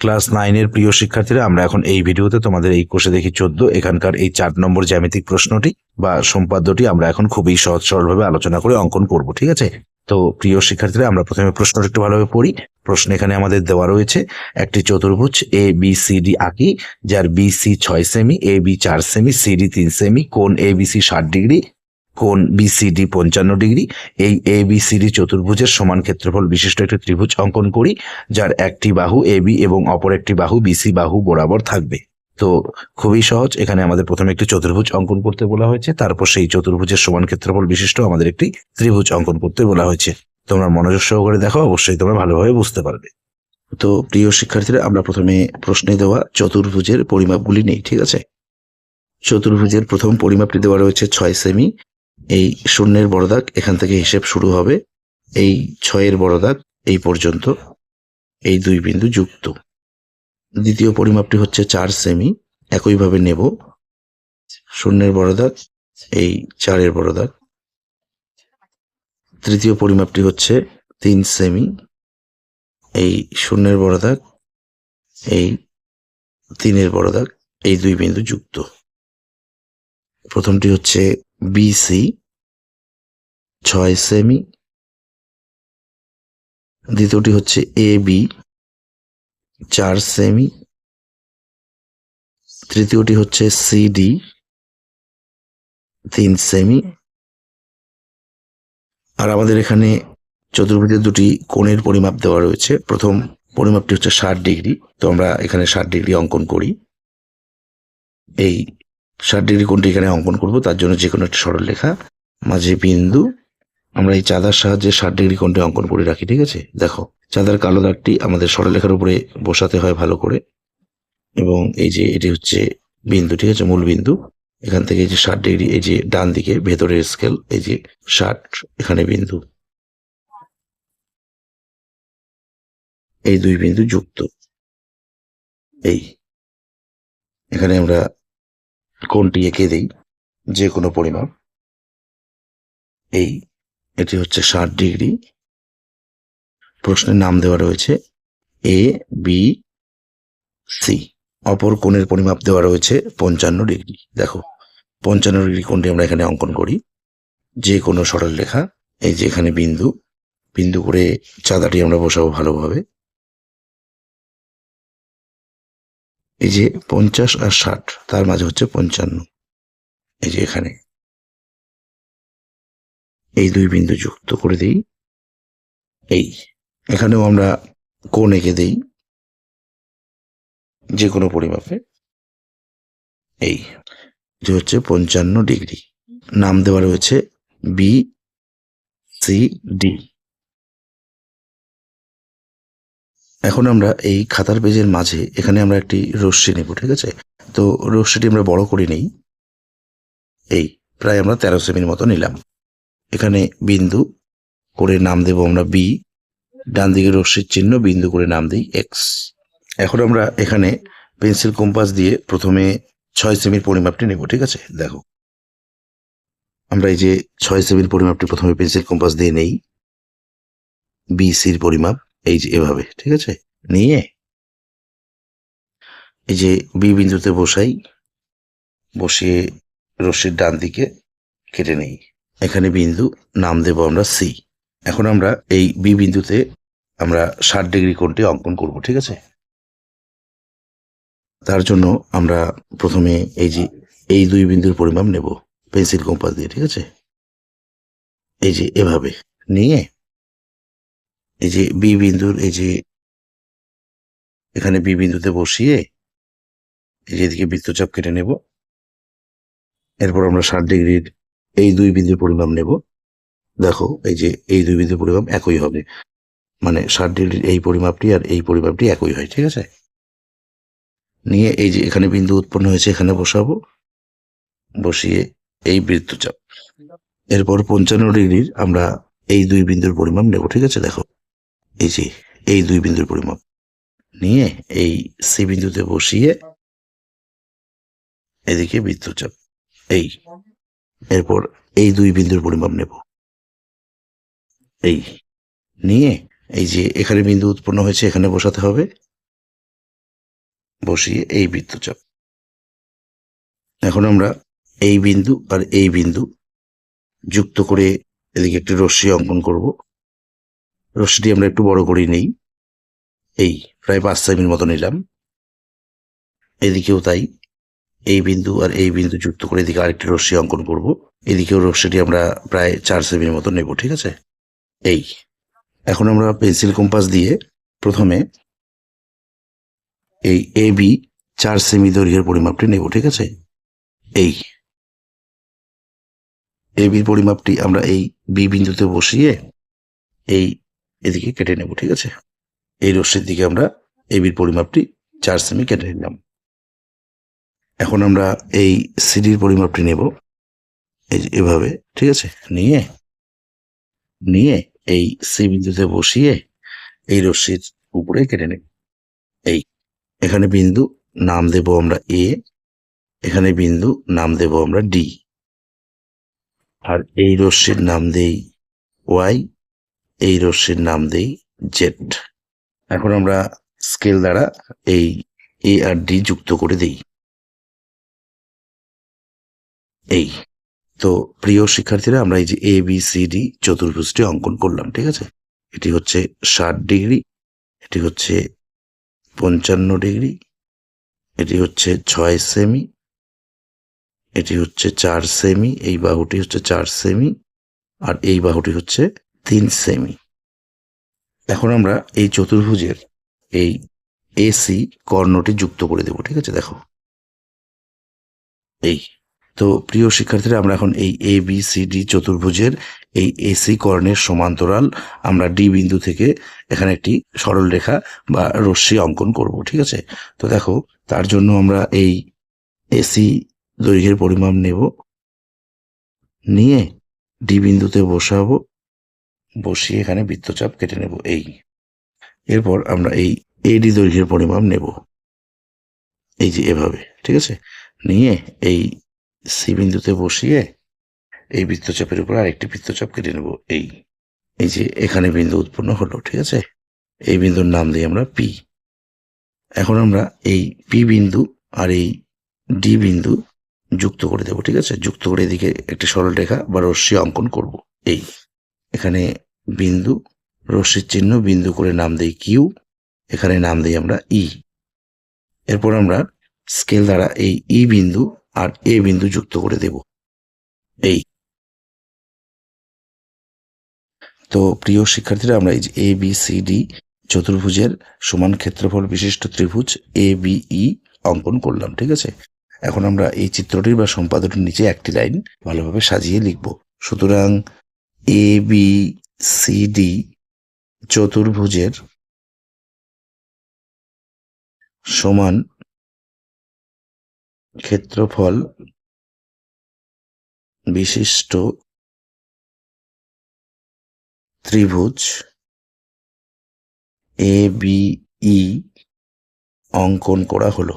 Class নাইনের প্রিয় শিক্ষার্থীরা, আমরা এখন এই ভিডিওতে তোমাদের এই কোষে দেখি চোদ্দ। এখানকার এই চার নম্বর জ্যামিতিক প্রশ্নটি বা সম্পাদ্যটি আমরা এখন খুবই সহজ সরলভাবে আলোচনা করে অঙ্কন করব, ঠিক আছে? তো প্রিয় শিক্ষার্থীরা, আমরা প্রথমে প্রশ্নটা একটু ভালোভাবে পড়ি। প্রশ্ন এখানে আমাদের দেওয়া রয়েছে, একটি চতুর্ভুজ এ বি সি ডি আঁকি, যার বি সি ছয় সেমি এ বি চার সেমি সি ডি তিন সেমি কোন এ বি সি ষাট ডিগ্রি কোণ বিসিডি পঞ্চান্ন ডিগ্রি। এই এ বি সি ডি চতুর্ভুজের সমান ক্ষেত্রফল বিশিষ্ট একটি ত্রিভুজ অঙ্কন করি, যার একটি বাহু এ বি এবং অপর একটি বাহু বিসি বাহু বরাবর থাকবে। তো খুবই সহজ, এখানে আমাদের প্রথমে একটি চতুর্ভুজ অঙ্কন করতে বলা হয়েছে, তারপর সেই চতুর্ভুজের সমান ক্ষেত্রফল বিশিষ্ট আমাদের একটি ত্রিভুজ অঙ্কন করতে বলা হয়েছে। তোমরা মনোযোগ সহকারে দেখো, অবশ্যই তোমরা ভালোভাবে বুঝতে পারবে। তো প্রিয় শিক্ষার্থীরা, আমরা প্রথমে প্রশ্নে দেওয়া চতুর্ভুজের পরিমাপগুলি নেই, ঠিক আছে? চতুর্ভুজের প্রথম পরিমাপটি দেওয়া রয়েছে ছয় সেমি এই শূন্যের বড় দাগ এখান থেকে হিসেব শুরু হবে। এই ছয়ের বড় দাগ এই পর্যন্ত। এই দুই বিন্দু যুক্ত। দ্বিতীয় পরিমাপটি হচ্ছে চার সেমি। একইভাবে নেব। শূন্যের বড় দাগ, এই চারের বড় দাগ। তৃতীয় পরিমাপটি হচ্ছে তিন সেমি। এই শূন্যের বড় দাগ, এই তিনের বড় দাগ, এই দুই বিন্দু যুক্ত। প্রথমটি হচ্ছে বিসি ছয় সেমি দ্বিতীয়টি হচ্ছে এ বি চার সেমি তৃতীয়টি হচ্ছে সিডি তিন সেমি আর আমাদের এখানে চতুর্ভুজের দুটি কোণের পরিমাপ দেওয়া রয়েছে। প্রথম পরিমাপটি হচ্ছে ষাট ডিগ্রি, তো আমরা এখানে ষাট ডিগ্রি অঙ্কন করি। এই ষাট ডিগ্রি কোণটি এখানে অঙ্কন করব, তার জন্য যে কোনো একটি সরল রেখা, মাঝে বিন্দু, আমরা এই চাঁদার সাহায্যে ষাট ডিগ্রি কোণটি অঙ্কন করে রাখি, ঠিক আছে? দেখো, চাঁদার কালো দাগটি আমাদের সরলরেখার উপরে বসাতে হয় ভালো করে, এবং এই যে এটি হচ্ছে বিন্দু, ঠিক আছে? মূল বিন্দু, এখান থেকে এই যে ষাট ডিগ্রি, এই যে ডান দিকে, ভেতরের স্কেল এই যে ষাট এখানে বিন্দু। এই দুই বিন্দু যুক্ত। এই, এখানে আমরা কোনটি এঁকে দেই? যে কোনো পরিমাপ। এই, এটি হচ্ছে ষাট ডিগ্রি। প্রশ্নের নাম দেওয়া রয়েছে এ, বি, সি। অপর কোণের পরিমাপ দেওয়া রয়েছে পঞ্চান্ন ডিগ্রি। দেখো, পঞ্চান্ন ডিগ্রি কোণটি আমরা এখানে অঙ্কন করি। যে কোনো সরল রেখা এই যে এখানে বিন্দু বিন্দু করে চাঁদাটি আমরা বসাবো ভালোভাবে। এই যে পঞ্চাশ আর ষাট, তার মাঝে হচ্ছে পঞ্চান্ন। এই যে এখানে। এই দুই বিন্দু যুক্ত করে দিই। এই, এখানেও আমরা কোণ এঁকে দেই। যে কোনো পরিমাপে। এই, যে হচ্ছে পঞ্চান্ন ডিগ্রি। নাম দেওয়া রয়েছে বি, সি, ডি। এখন আমরা এই খাতার পেজের মাঝে, এখানে আমরা একটি রশ্মি নেব, ঠিক আছে? তো রশ্মিটি আমরা বড় করে নেই। এই, প্রায় আমরা তেরো সেমির মতো নিলাম। এখানে বিন্দু করে নাম দেব আমরা বি, ডান দিকে রশ্মির চিহ্ন, বিন্দু করে নাম দিই এক্স। এখন আমরা এখানে পেন্সিল কম্পাস দিয়ে প্রথমে ছয় সেমির পরিমাপটি নেব, ঠিক আছে? দেখো। আমরা এই যে ছয় সেমির পরিমাপটি প্রথমে পেন্সিল কম্পাস দিয়ে নেই। বিসির পরিমাপ। এই যে এভাবে, ঠিক আছে? নিয়ে এই যে বি বিন্দুতে বসাই, বসিয়ে রশ্মির ডান দিকে কেটে নেই। এখানে বিন্দু, নাম দেব আমরা সি। এখন আমরা এই বি বিন্দুতে আমরা ষাট ডিগ্রি কোণটি অঙ্কন করব, ঠিক আছে? তার জন্য আমরা প্রথমে এই যে এই দুই বিন্দুর পরিমাপ নেব, পেন্সিল কম্পাস দিয়ে, ঠিক আছে? এই যে এভাবে, নিয়ে এই যে বি বিন্দুর, এই যে এখানে বি বিন্দুতে বসিয়ে এই যে এদিকে বৃত্তচাপ কেটে নেব। এরপর আমরা ষাট ডিগ্রির এই দুই বিন্দুর পরিমাপ নেব। দেখো, এই যে এই দুই বিন্দুর পরিমাপ একই হবে। মানে ষাট ডিগ্রির এই পরিমাপটি আর এই পরিমাপটি একই হয়, ঠিক আছে? নিয়ে এই যে এখানে বিন্দু উৎপন্ন হয়েছে, এখানে বসাবো। বসিয়ে এই বৃত্তচাপ। এরপর পঞ্চান্ন ডিগ্রির আমরা এই দুই বিন্দুর পরিমাপ নেব, ঠিক আছে? দেখো। এই যে, এই দুই বিন্দুর পরিমাপ। নিয়ে এই সি বিন্দুতে বসিয়ে এদিকে বৃত্তচাপ। এই, এরপর এই দুই বিন্দুর পরিমাপ নেব। এই, নিয়ে এই যে এখানে বিন্দু উৎপন্ন হয়েছে, এখানে বসাতে হবে। বসিয়ে এই বৃত্তচাপ। এখন আমরা এই বিন্দু আর এই বিন্দু যুক্ত করে এদিকে একটি রশ্মি অঙ্কন করব। রশ্মিটি আমরা একটু বড় করে নেই। এই, প্রায় পাঁচ সেমির মতো নিলাম। এদিকেও তাই। এই বিন্দু আর এই বিন্দু যুক্ত করে এদিকে আরেকটি রশ্মি অঙ্কন করব। এদিকেও রশ্মিটি আমরা প্রায় চার সেমির মতো নেব, ঠিক আছে? এই, এখন আমরা পেন্সিল কম্পাস দিয়ে প্রথমে এই এ, বি চার সেমি দৈর্ঘ্যের পরিমাপটি নেব, ঠিক আছে? এই, এ, বির পরিমাপটি আমরা এই বি বিন্দুতে বসিয়ে এই এদিকে কেটে নেব, ঠিক আছে? এই রশ্মির দিকে আমরা এ বির পরিমাপটি চার সেমি কেটে নিলাম। এখন আমরা এই সিডির পরিমাপটি নেব। এই এভাবে, ঠিক আছে? নিয়ে নিয়ে এই সি বিন্দুতে বসিয়ে এই রশ্মির উপরে কেটে নেব। এই, এখানে বিন্দু নাম দেব আমরা এ এখানে বিন্দু নাম দেব আমরা ডি আর এই রশ্মির নাম দেই ওয়াই এই রশ্মির নাম দেই জেড। এখন আমরা স্কেল দ্বারা এই এ আর ডি যুক্ত করে দেই। এই। তো প্রিয় শিক্ষার্থীরা, আমরা এই যে এ বি সি ডি চতুর্ভুজটি অঙ্কন করলাম, ঠিক আছে? এটি হচ্ছে ষাট ডিগ্রি, এটি হচ্ছে পঞ্চান্ন ডিগ্রি, এটি হচ্ছে ছয় সেমি, এটি হচ্ছে চার সেমি, এই বাহুটি হচ্ছে চার সেমি, আর এই বাহুটি হচ্ছে তিন সেমি এখন আমরা এই চতুর্ভুজের এই এসি কর্ণটি যুক্ত করে দেব, ঠিক আছে? দেখো। এই। তো প্রিয় শিক্ষার্থীরা, আমরা এখন এই এ বি সি ডি চতুর্ভুজের এই এসি কর্ণের সমান্তরাল আমরা ডি বিন্দু থেকে এখানে একটি সরল রেখা বা রশ্মি অঙ্কন করব, ঠিক আছে? তো দেখো, তার জন্য আমরা এই এসি দৈর্ঘ্যের পরিমাপ নেব। নিয়ে ডি বিন্দুতে বসাবো। বসিয়ে এখানে বৃত্তচাপ কেটে নেব, এই। এরপর আমরা এই এডি দৈর্ঘ্যের পরিমাপ নেব। এই যে এভাবে, ঠিক আছে? নিয়ে এই সি বিন্দুতে বসিয়ে এই বৃত্তচাপের উপর আরেকটি বৃত্তচাপ কেটে নেব, এই। এই যে এখানে বিন্দু উৎপন্ন হলো, ঠিক আছে? এই বিন্দুর নাম দিই আমরা পি এখন আমরা এই পি বিন্দু আর এই ডি বিন্দু যুক্ত করে দেবো, ঠিক আছে? যুক্ত করে এদিকে একটি সরল রেখা বা রশ্মি অঙ্কন করব, এই। এখানে বিন্দু, রশ্মির চিহ্ন বিন্দু করে নাম দেই কিউ এখানে নাম দিই আমরা ই এরপর আমরা স্কেল দ্বারা এই ই বিন্দু আর এ বিন্দু যুক্ত করে দেব। এই। তো প্রিয় শিক্ষার্থীরা, আমরা এই যে এ বি সি ডি চতুর্ভুজের সমান ক্ষেত্রফল বিশিষ্ট ত্রিভুজ এ বি ই অঙ্কন করলাম, ঠিক আছে? এখন আমরা এই চিত্রটির বা সম্পাদটির নিচে একটি লাইন ভালোভাবে সাজিয়ে লিখব। সুতরাং এ বি সি ডি চতুর্ভুজের সমান ক্ষেত্রফল বিশিষ্ট ত্রিভুজ এ বি ই অঙ্কন করা হলো।